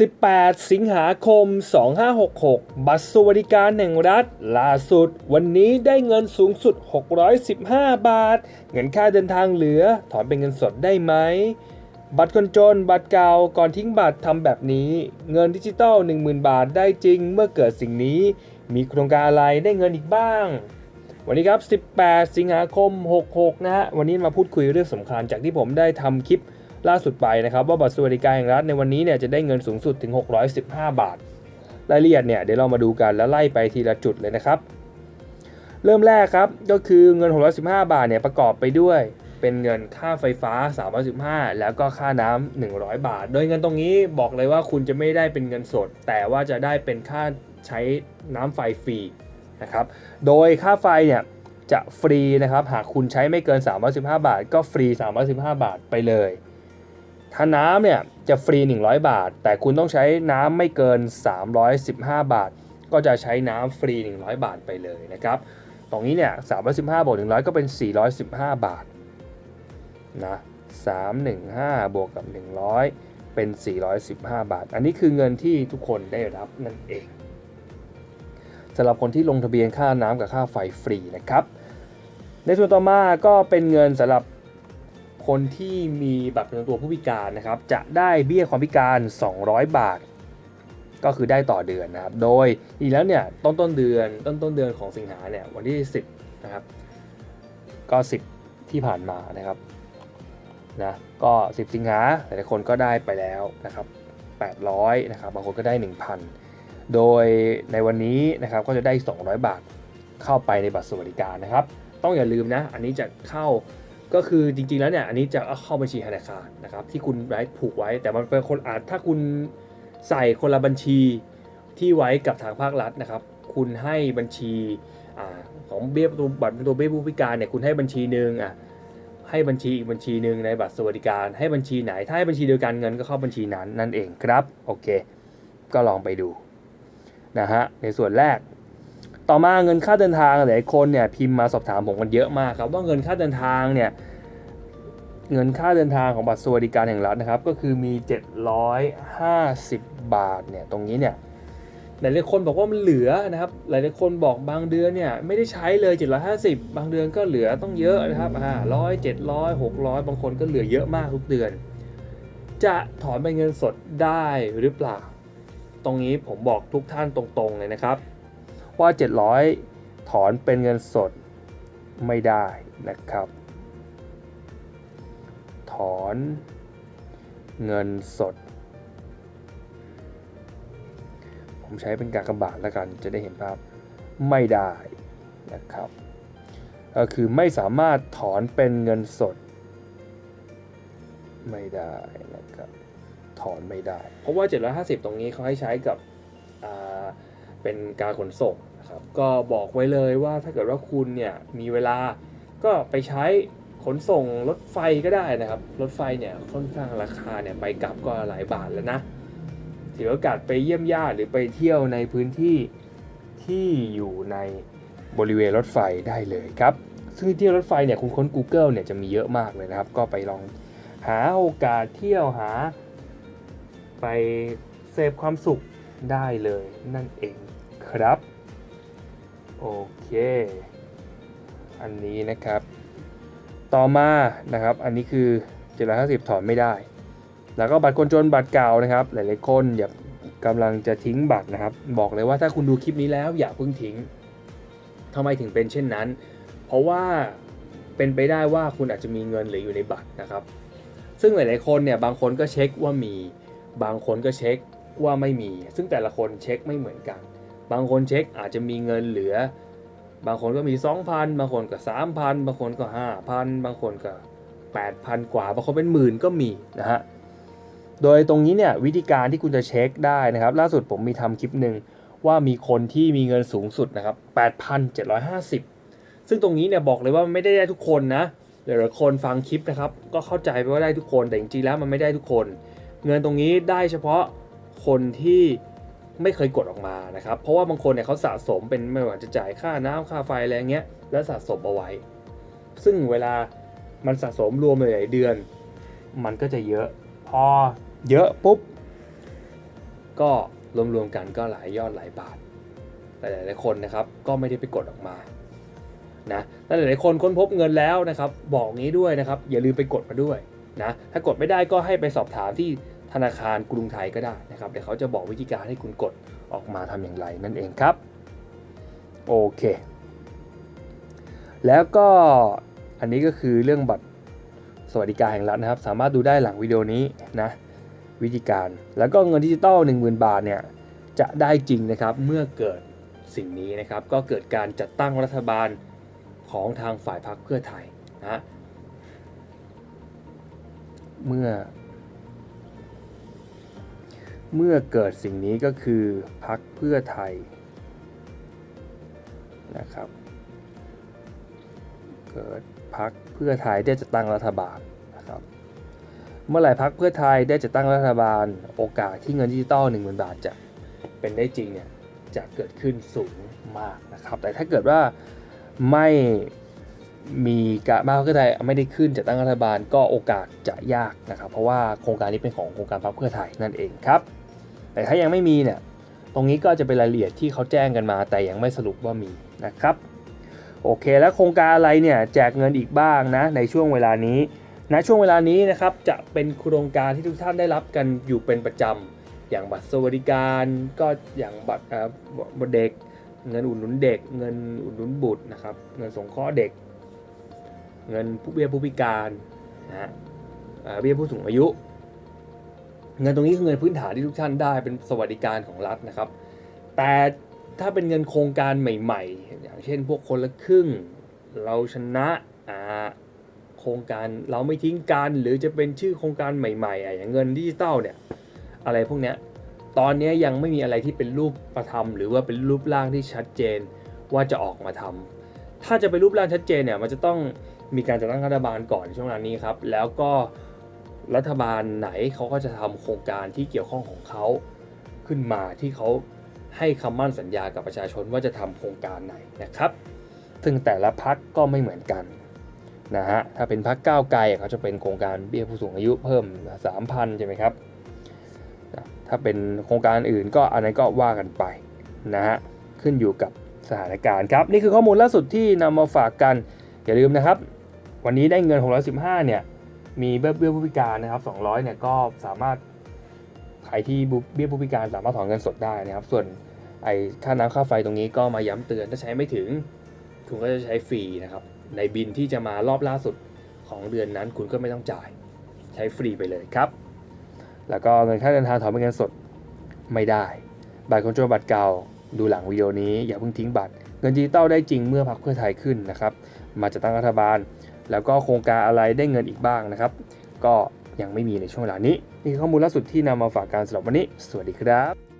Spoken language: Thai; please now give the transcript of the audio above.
18 สิงหาคม 2566 บัตรสวัสดิการแห่งรัฐ ล่าสุด วันนี้ได้เงินสูงสุด 615 บาท เงินค่าเดินทางเหลือ ถอนเป็นเงินสดได้ไหม บัตรคนจน บัตรเก่า ก่อนทิ้งบัตรทำแบบนี้ เงินดิจิตอล10,000 บาทได้จริง เมื่อเกิดสิ่งนี้ มีโครงการอะไรได้เงินอีกบ้าง วันนี้ครับ 18 สิงหาคม 66 นะฮะ วันนี้มาพูดคุยเรื่องสำคัญจากที่ผมได้ทำคลิป ล่าสุดไปนะครับว่าบัตรสวัสดิการแห่งรัฐในวันนี้เนี่ยจะได้เงินสูงสุดถึง 615 บาท รายละเอียดเนี่ยเดี๋ยวเรามาดูกันแล้วไล่ไปทีละจุดเลยนะครับ เริ่มแรกครับก็คือเงิน 615 บาทเนี่ยประกอบไปด้วย เป็นเงินค่าไฟฟ้า 315 แล้วก็ค่าน้ำ100 บาท โดยเงินตรงนี้บอกเลยว่าคุณจะไม่ได้เป็นเงินสด แต่ว่าจะได้เป็นค่าใช้น้ำไฟฟรีนะครับ โดยค่าไฟเนี่ยจะฟรีนะครับหากคุณใช้ไม่เกิน 315 บาท ก็ฟรี 315 บาทไปเลย ถ้าน้ำเนี่ยจะฟรี 100 บาท แต่คุณต้องใช้น้ำไม่เกิน 315 บาท ก็จะใช้น้ำฟรี 100 บาทไปเลยนะครับ ตรงนี้เนี่ย315บวก100 ก็เป็น 415 บาทนะ315 บวกกับ 100 เป็น 415 บาท อันนี้คือเงินที่ทุกคนได้รับนั่นเองสำหรับคนที่ลงทะเบียนค่าน้ำกับค่าไฟฟรีนะครับ ในส่วนต่อมาก็เป็นเงินสำหรับ คนที่มีบัตรประจำตัวผู้พิการนะครับ จะได้เบี้ยความพิการ 200 บาท ก็คือได้ต่อเดือนนะครับ โดยอีกแล้วเนี่ยต้นต้นเดือนต้นต้นเดือนของสิงหาเนี่ยวันที่ 10 นะครับ ก็ 10 ที่ผ่านมานะครับนะก็ 10 สิงหาหลายคนก็ได้ไปแล้วนะครับ 800 นะครับ บางคนก็ได้ 1,000 โดยในวันนี้นะครับก็จะได้ 200 บาทเข้าไปในบัตรสวัสดิการนะครับ ต้องอย่าลืมนะ อันนี้จะเข้า ก็คือจริงๆแล้วเนี่ยอันนี้จะเข้าบัญชีธนาคารนะครับที่คุณไว้ผูกไว้ แต่มันเป็นคนอาจถ้าคุณใส่คนละบัญชีที่ไว้กับทางภาครัฐนะครับ คุณให้บัญชีอของเบี้ยประตูบัตรประตูเบี้ยผู้พิการเนี่ยคุณให้บัญชีหนึ่งอะให้บัญชีอีกบัญชีหนึ่งในบัตรสวัสดิการให้บัญชีไหน ถ้าให้บัญชีเดียวกันเงินก็เข้าบัญชีนั้นนั่นเองครับโอเค ก็ลองไปดูนะฮะในส่วนแรก ต่อมาเงินค่าเดินทางหลายคนเนี่ยพิมพ์มาสอบถามผมกันเยอะมากครับว่าเงินค่าเดินทางเนี่ย เงินค่าเดินทางของบัตรสวัสดิการแห่งรัฐนะครับ ก็คือมี 750 บาทเนี่ยตรงนี้เนี่ยหลายๆคนบอกว่ามันเหลือนะครับ หลายๆคนบอกบางเดือนเนี่ยไม่ได้ใช้เลย 750 บางเดือนก็เหลือต้องเยอะนะครับอ่าร้อยเจ็ดร้อยหกร้อยบางคนก็เหลือเยอะมากทุกเดือน จะถอนเป็นเงินสดได้หรือเปล่า ตรงนี้ผมบอกทุกท่านตรงๆเลยนะครับ ว่า 700 ถอนเป็นเงินสดไม่ได้นะครับ อนเงินสด ผมใช้เป็นกากบาทแล้วกันจะได้เห็นภาพไม่ได้นะครับก็คือไม่สามารถถอนเป็นเงินสด ไม่ได้นะครับถอนไม่ได้ เพราะว่า 750 ตรงนี้เขาให้ใช้กับเป็นการขนส่งนะครับก็บอกไว้เลยว่าถ้าเกิดว่าคุณเนี่ยมีเวลาก็ไปใช้ ขนส่งรถไฟก็ได้นะครับ รถไฟเนี่ยค่อนข้างราคาเนี่ยไปกลับก็หลายบาทแล้วนะถือโอกาสไปเยี่ยมญาติหรือไปเที่ยวในพื้นที่ที่อยู่ในบริเวณรถไฟได้เลยครับ ซึ่งที่รถไฟเนี่ยคุณค้น Google เนี่ยจะมีเยอะมากเลยนะครับ ก็ไปลองหาโอกาสเที่ยวหา ไปเสพความสุขได้เลยนั่นเองครับ โอเค อันนี้นะครับ ต่อมานะครับ อันนี้คือ 750 ถอนไม่ได้ แล้วก็บัตรคนจนบัตรเก่านะครับ หลายๆคนอย่ากำลังจะทิ้งบัตรนะครับ บอกเลยว่าถ้าคุณดูคลิปนี้แล้วอย่าเพิ่งทิ้งทำไมถึงเป็นเช่นนั้น เพราะว่าเป็นไปได้ว่าคุณอาจจะมีเงินเหลืออยู่ในบัตรนะครับ ซึ่งหลายๆคนเนี่ยบางคนก็เช็คว่ามี บางคนก็เช็คว่าไม่มี ซึ่งแต่ละคนเช็คไม่เหมือนกัน บางคนเช็คอาจจะมีเงินเหลือ บางคนก็มี 2,000 บางคนก็ 3,000 บางคนก็ 5,000 บางคนก็ 8,000 กว่า บางคนเป็นหมื่นก็มีนะฮะ โดยตรงนี้เนี่ยวิธีการที่คุณจะเช็คได้นะครับ ล่าสุดผมมีทำคลิปหนึ่งว่ามีคนที่มีเงินสูงสุดนะครับ 8,750 ซึ่งตรงนี้เนี่ยบอกเลยว่าไม่ได้ได้ทุกคนนะหลายๆคนฟังคลิปนะครับ ก็เข้าใจไปว่าได้ทุกคนแต่จริงๆแล้วมันไม่ได้ทุกคน เงินตรงนี้ได้เฉพาะคนที่ ไม่เคยกดออกมานะครับ เพราะว่าบางคนเนี่ยเขาสะสมเป็นไม่ว่าจะจ่ายค่าน้ำค่าไฟอะไรเงี้ยแล้วสะสมเอาไว้ ซึ่งเวลามันสะสมรวมหลายเดือน มันก็จะเยอะพอเยอะปุ๊บ ก็รวมๆกันก็หลายยอดหลายบาทหลายๆคนนะครับก็ไม่ได้ไปกดออกมานะแต่หลายๆคนค้นพบเงินแล้วนะครับ บอกงี้ด้วยนะครับ อย่าลืมไปกดมาด้วยนะถ้ากดไม่ได้ก็ให้ไปสอบถามที่ ธนาคารกรุงไทยก็ได้นะครับ เดี๋ยวเขาจะบอกวิธีการให้คุณกดออกมาทำอย่างไรนั่นเองครับ โอเค แล้วก็อันนี้ก็คือเรื่องบัตรสวัสดิการแห่งรัฐนะครับ สามารถดูได้หลังวิดีโอนี้นะวิธีการ แล้วก็เงินดิจิตอล10,000 บาทเนี่ยจะได้จริงนะครับเมื่อเกิดสิ่งนี้นะครับก็เกิดการจัดตั้งรัฐบาลของทางฝ่ายพรรคเพื่อไทยนะเมื่อ เมื่อเกิดสิ่งนี้ก็คือพรรคเพื่อไทยนะครับ เกิดพักเพื่อไทยได้จะตั้งรัฐบาลนะครับ เมื่อไหร่พักเพื่อไทยได้จะตั้งรัฐบาล โอกาสที่เงินดิจิตอล1 0,000บาทจะเป็นได้จริงเนี่ยจะเกิดขึ้นสูงมากนะครับ แต่ถ้าเกิดว่าไม่มีการบ้าเพื่อไทยไม่ได้ขึ้นจะตั้งรัฐบาลก็โอกาสจะยากนะครับ เพราะว่าโครงการนี้เป็นของโครงการพักเพื่อไทยนั่นเองครับ แต่ถ้ายังไม่มีเนี่ยตรงนี้ก็จะเป็นรายละเอียดที่เขาแจ้งกันมา แต่ยังไม่สรุปว่ามีนะครับโอเค แล้วโครงการอะไรเนี่ยแจกเงินอีกบ้างนะในช่วงเวลานี้ณช่วงเวลานี้นะครับจะเป็นโครงการที่ทุกท่านได้รับกันอยู่เป็นประจำอย่างบัตรสวัสดิการก็อย่างบัตรเอ่อบัตรเด็ก เงินอุดหนุนเด็ก เงินอุดหนุนบุตรนะครับเงินสงเคราะห์เด็ก เงินผู้เบี้ยผู้พิการนะฮะเบี้ยผู้สูงอายุ เงินตรงนี้คือเงินพื้นฐานที่ทุกท่านได้เป็นสวัสดิการของรัฐนะครับ แต่ถ้าเป็นเงินโครงการใหม่ๆ อย่างเช่นพวกคนละครึ่ง เราชนะอ่าโครงการเราไม่ทิ้งกันหรือจะเป็นชื่อโครงการใหม่ๆอะอย่างเงินดิจิตอลเนี่ยอะไรพวกเนี้ยตอนนี้ยังไม่มีอะไรที่เป็นรูปประธรรมหรือว่าเป็นรูปร่างที่ชัดเจนว่าจะออกมาทำถ้าจะเป็นรูปร่างชัดเจนเนี่ยมันจะต้องมีการจัดตั้งรัฐบาลก่อนในช่วงเวลานี้ครับแล้วก็ รัฐบาลไหนเขาก็จะทำโครงการที่เกี่ยวข้องของเขาขึ้นมาที่เขาให้คำมั่นสัญญากับประชาชนว่าจะทำโครงการไหนนะครับ ซึ่งแต่ละพักก็ไม่เหมือนกันนะฮะ ถ้าเป็นพักก้าวไกลเขาจะเป็นโครงการเบี้ยผู้สูงอายุเพิ่ม 3,000 ใช่ไหมครับ ถ้าเป็นโครงการอื่นก็อันนั้นก็ว่ากันไปนะฮะ ขึ้นอยู่กับสถานการณ์ครับ นี่คือข้อมูลล่าสุดที่นำมาฝากกัน อย่าลืมนะครับ วันนี้ได้เงิน 615 เนี่ย มีเบี้ยผู้พิการนะครับ200เนี่ยก็สามารถใครที่เบี้ยผู้พิการสามารถถอนเงินสดได้นะครับ ส่วนไอ้ค่าน้ำค่าไฟตรงนี้ก็มาย้ำเตือนถ้าใช้ไม่ถึงคุณก็จะใช้ฟรีนะครับในบินที่จะมารอบล่าสุดของเดือนนั้น คุณก็ไม่ต้องจ่ายใช้ฟรีไปเลยครับ แล้วก็เงินค่าเดินทางถอนเป็นเงินสดไม่ได้ บัตรคนจนบัตรเก่าดูหลังวิดีโอนี้อย่าเพิ่งทิ้งบัตร เงินดิจิตอลได้จริงเมื่อพรรคเพื่อไทยขึ้นนะครับ มาจัดตั้งรัฐบาล แล้วก็โครงการอะไรได้เงินอีกบ้างนะครับ ก็ยังไม่มีในช่วงเวลานี้ นี่คือข้อมูลล่าสุดที่นำมาฝากการสำหรับวันนี้ สวัสดีครับ